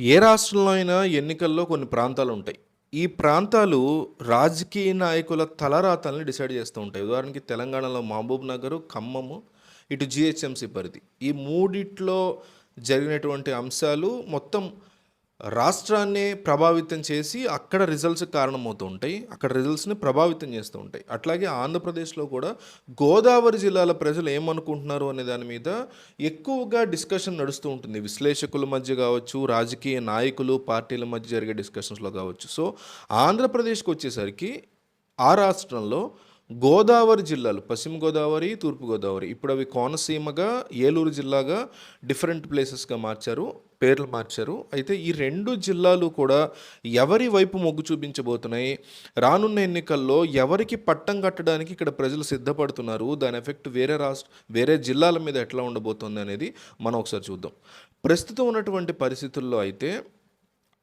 ఏ రాష్ట్రంలో అయినా ఎన్నికల్లో కొన్ని ప్రాంతాలు ఉంటాయి. ఈ ప్రాంతాలు రాజకీయ నాయకుల తలరాతల్ని డిసైడ్ చేస్తూ ఉంటాయి. ఉదాహరణకి తెలంగాణలో మహబూబ్ నగరు ఖమ్మము ఇటు జిహెచ్ఎంసి పరిధి. ఈ మూడిట్లో జరిగినటువంటి అంశాలు మొత్తం రాష్ట్రాన్ని ప్రభావితం చేసి అక్కడ రిజల్ట్స్ కారణమవుతూ ఉంటాయి అక్కడ రిజల్ట్స్ని ప్రభావితం చేస్తూ ఉంటాయి అట్లాగే ఆంధ్రప్రదేశ్లో కూడా గోదావరి జిల్లాల ప్రజలు ఏమనుకుంటున్నారు అనే దాని మీద ఎక్కువగా డిస్కషన్ నడుస్తూ ఉంటుంది. విశ్లేషకుల మధ్య కావచ్చు రాజకీయ నాయకులు పార్టీల మధ్య జరిగే డిస్కషన్స్లో కావచ్చు. సో ఆంధ్రప్రదేశ్కి వచ్చేసరికి ఆ రాష్ట్రంలో గోదావరి జిల్లాలు పశ్చిమ గోదావరి తూర్పు గోదావరి. ఇప్పుడు అవి కోనసీమగా ఏలూరు జిల్లాగా డిఫరెంట్ ప్లేసెస్గా మార్చారు పేర్లు మార్చారు. అయితే ఈ రెండు జిల్లాలు కూడా ఎవరి వైపు మొగ్గు చూపించబోతున్నాయి? రానున్న ఎన్నికల్లో ఎవరికి పట్టం కట్టడానికి ఇక్కడ ప్రజలు సిద్ధపడుతున్నారు? దాని ఎఫెక్ట్ వేరే రాష్ట్ర వేరే జిల్లాల మీద ఎట్లా ఉండబోతుంది అనేది మనం ఒకసారి చూద్దాం. ప్రస్తుతం ఉన్నటువంటి పరిస్థితుల్లో అయితే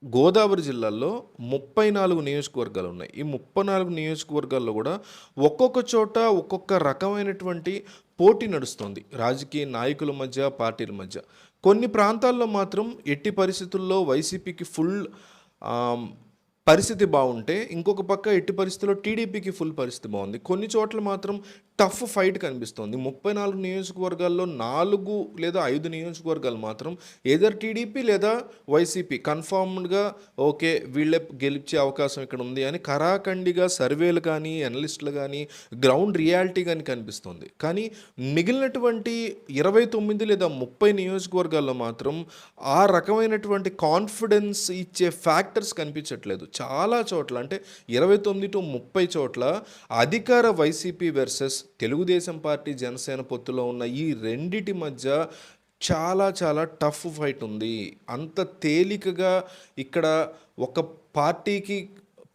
గోదావరి జిల్లాలో ముప్పై నాలుగు నియోజకవర్గాలు ఉన్నాయి. ఈ ముప్పై నాలుగు నియోజకవర్గాల్లో కూడా ఒక్కొక్క చోట ఒక్కొక్క రకమైనటువంటి పోటీ నడుస్తుంది. రాజకీయ నాయకుల మధ్య పార్టీల మధ్య. కొన్ని ప్రాంతాల్లో మాత్రం ఎట్టి పరిస్థితుల్లో వైసీపీకి ఫుల్ పరిస్థితి బాగుంటే ఇంకొక పక్క ఎట్టి పరిస్థితిలో టీడీపీకి ఫుల్ పరిస్థితి బాగుంది. కొన్ని చోట్ల మాత్రం టఫ్ ఫైట్ కనిపిస్తోంది. ముప్పై నాలుగు నియోజకవర్గాల్లో నాలుగు లేదా ఐదు నియోజకవర్గాలు మాత్రం ఏదర్ టీడీపీ లేదా వైసీపీ కన్ఫామ్డ్గా ఓకే వీళ్ళే గెలిచే అవకాశం ఇక్కడ ఉంది అని కరాఖండిగా సర్వేలు కానీ అనలిస్టులు కానీ గ్రౌండ్ రియాలిటీ కానీ కనిపిస్తుంది. కానీ మిగిలినటువంటి ఇరవై తొమ్మిది లేదా ముప్పై నియోజకవర్గాల్లో మాత్రం ఆ రకమైనటువంటి కాన్ఫిడెన్స్ ఇచ్చే ఫ్యాక్టర్స్ కనిపించట్లేదు. చాలా చోట్ల అంటే ఇరవై తొమ్మిది టు ముప్పై చోట్ల అధికార YCP versus Telugu Desam party Janasena పొత్తులో ఉన్న ఈ రెండిటి మధ్య చాలా చాలా టఫ్ ఫైట్ ఉంది. అంత తేలికగా ఇక్కడ ఒక పార్టీకి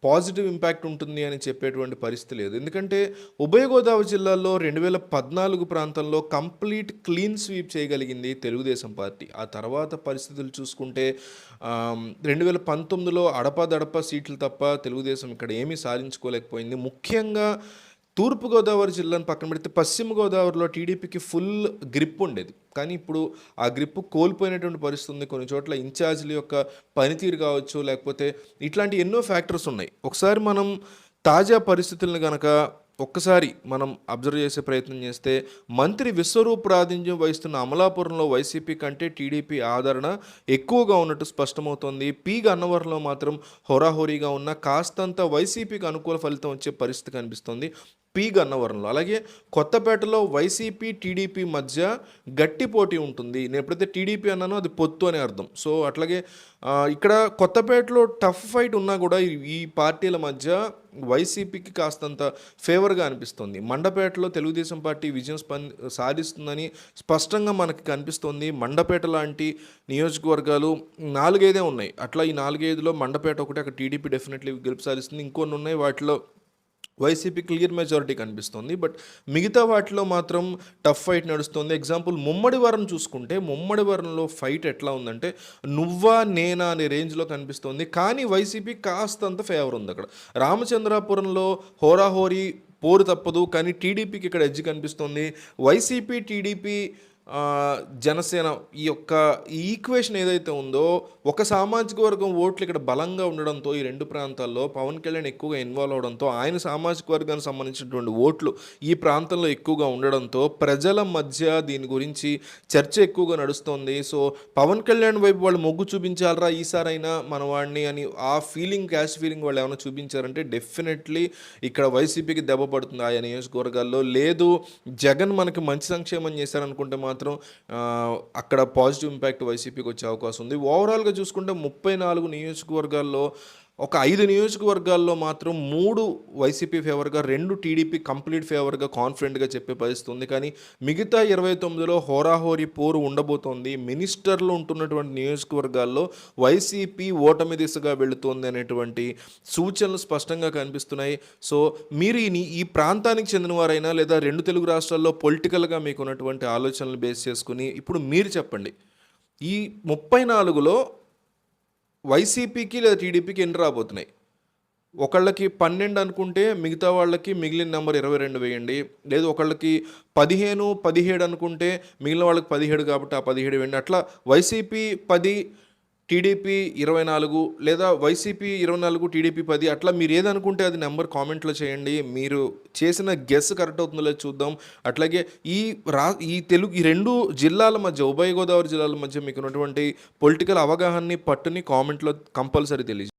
పాజిటివ్ ఇంపాక్ట్ ఉంటుంది అని చెప్పేటువంటి పరిస్థితి లేదు. ఎందుకంటే ఉభయ గోదావరి జిల్లాలో రెండు వేల పద్నాలుగు ప్రాంతంలో కంప్లీట్ క్లీన్ స్వీప్ చేయగలిగింది తెలుగుదేశం పార్టీ. ఆ తర్వాత పరిస్థితులు చూసుకుంటే రెండు వేల పంతొమ్మిదిలో అడపదడప సీట్లు తప్ప తెలుగుదేశం ఇక్కడ ఏమీ సాధించుకోలేకపోయింది. ముఖ్యంగా తూర్పుగోదావరి జిల్లాను పక్కన పెడితే పశ్చిమ గోదావరిలో టీడీపీకి ఫుల్ గ్రిప్ ఉండేది. కానీ ఇప్పుడు ఆ గ్రిప్ కోల్పోయినటువంటి పరిస్థితి ఉంది. కొన్ని చోట్ల ఇన్ఛార్జీల యొక్క పనితీరు కావచ్చు లేకపోతే ఇట్లాంటి ఎన్నో ఫ్యాక్టర్స్ ఉన్నాయి. ఒకసారి మనం తాజా పరిస్థితులను కనుక ఒక్కసారి మనం అబ్జర్వ్ చేసే ప్రయత్నం చేస్తే మంత్రి విశ్వరూప్ ప్రాతినిధ్యం వహిస్తున్న అమలాపురంలో వైసీపీ కంటే టీడీపీ ఆదరణ ఎక్కువగా ఉన్నట్టు స్పష్టమవుతోంది. పీ గన్నవరంలో మాత్రం హోరాహోరీగా ఉన్న కాస్తంత వైసీపీకి అనుకూల ఫలితం వచ్చే పరిస్థితి కనిపిస్తుంది. పి గన్నవరంలో అలాగే కొత్తపేటలో వైసీపీ టీడీపీ మధ్య గట్టి పోటీ ఉంటుంది. నేను ఎప్పుడైతే టీడీపీ అన్నానో అది పొత్తు అనే అర్థం. సో అట్లాగే ఇక్కడ కొత్తపేటలో టఫ్ ఫైట్ ఉన్నా కూడా ఈ- పార్టీల మధ్య వైసీపీకి కాస్తంత ఫేవర్గా అనిపిస్తుంది. మండపేటలో తెలుగుదేశం పార్టీ విజయం సాధిస్తుందని స్పష్టంగా మనకి కనిపిస్తుంది. మండపేట లాంటి నియోజకవర్గాలు నాలుగైదే ఉన్నాయి. అట్లా ఈ నాలుగైదులో మండపేట ఒకటి అక్కడ టీడీపీ డెఫినెట్లీ గెలుపు సాధిస్తుంది. ఇంకొన్ని ఉన్నాయి వాటిలో వైసీపీ క్లియర్ మెజారిటీ కనిపిస్తుంది. బట్ మిగతా వాటిలో మాత్రం టఫ్ ఫైట్ నడుస్తుంది. ఎగ్జాంపుల్ ముమ్మడి వారం చూసుకుంటే ముమ్మడి వారంలో ఫైట్ ఎట్లా ఉందంటే నువ్వా నేనా అనే రేంజ్లో కనిపిస్తుంది. కానీ వైసీపీ కాస్తంత ఫేవర్ ఉంది అక్కడ. రామచంద్రాపురంలో హోరాహోరీ పోరు తప్పదు. కానీ టీడీపీకి ఇక్కడ ఎడ్జ్ కనిపిస్తుంది. వైసీపీ టీడీపీ జనసేన ఈ యొక్క ఈ ఈక్వేషన్ ఏదైతే ఉందో ఒక సామాజిక వర్గం ఓట్లు ఇక్కడ బలంగా ఉండడంతో ఈ రెండు ప్రాంతాల్లో పవన్ కళ్యాణ్ ఎక్కువగా ఇన్వాల్వ్ అవడంతో ఆయన సామాజిక వర్గానికి సంబంధించినటువంటి ఓట్లు ఈ ప్రాంతంలో ఎక్కువగా ఉండడంతో ప్రజల మధ్య దీని గురించి చర్చ ఎక్కువగా నడుస్తోంది. సో పవన్ కళ్యాణ్ వైపు వాళ్ళు మొగ్గు చూపించాలరా ఈసారైనా మన వాడిని అని ఆ ఫీలింగ్ క్యాష్ ఫీలింగ్ వాళ్ళు ఏమైనా చూపించారంటే డెఫినెట్లీ ఇక్కడ వైసీపీకి దెబ్బ పడుతుంది ఆయా నియోజకవర్గాల్లో. లేదు జగన్ మనకి మంచి సంక్షేమం చేశారనుకుంటే మాత్రం అక్కడ పాజిటివ్ ఇంపాక్ట్ వైసీపీకి వచ్చే అవకాశం ఉంది. ఓవరాల్గా చూసుకుంటే ముప్పై నాలుగు నియోజకవర్గాల్లో ఒక ఐదు నియోజకవర్గాల్లో మాత్రం మూడు వైసీపీ ఫేవర్గా రెండు టీడీపీ కంప్లీట్ ఫేవర్గా కాన్ఫిడెంట్గా చెప్పే పరిస్థితి ఉంది కానీ మిగతా ఇరవై తొమ్మిదిలో హోరాహోరీ పోరు ఉండబోతోంది. మినిస్టర్లు ఉంటున్నటువంటి నియోజకవర్గాల్లో వైసీపీ ఓటమి దిశగా వెళుతోంది అనేటువంటి సూచనలు స్పష్టంగా కనిపిస్తున్నాయి. సో మీరు ఈ ఈ ప్రాంతానికి చెందినవారైనా లేదా రెండు తెలుగు రాష్ట్రాల్లో పొలిటికల్గా మీకు ఉన్నటువంటి ఆలోచనలు బేస్ చేసుకుని ఇప్పుడు మీరు చెప్పండి. ఈ ముప్పై నాలుగులో వైసీపీకి లేదా టీడీపీకి ఎన్ని రాబోతున్నాయి? ఒకళ్ళకి పన్నెండు అనుకుంటే మిగతా వాళ్ళకి మిగిలిన నెంబర్ ఇరవై రెండు వేయండి. లేదు ఒకళ్ళకి పదిహేను పదిహేడు అనుకుంటే మిగిలిన వాళ్ళకి పదిహేడు కాబట్టి ఆ పదిహేడు వేయండి. అట్లా వైసీపీ పది టీడీపీ ఇరవై నాలుగు లేదా వైసీపీ ఇరవై నాలుగు టీడీపీ పది అట్లా మీరు ఏదనుకుంటే అది నెంబర్ కామెంట్లో చేయండి. మీరు చేసిన గెస్ కరెక్ట్ అవుతుందో లేదో చూద్దాం. అట్లాగే ఈ రా ఈ తెలుగు ఈ రెండు జిల్లాల మధ్య ఉభయ గోదావరి జిల్లాల మధ్య మీకు ఉన్నటువంటి పొలిటికల్ అవగాహనని పట్టుని కామెంట్లో కంపల్సరీ తెలియజేయండి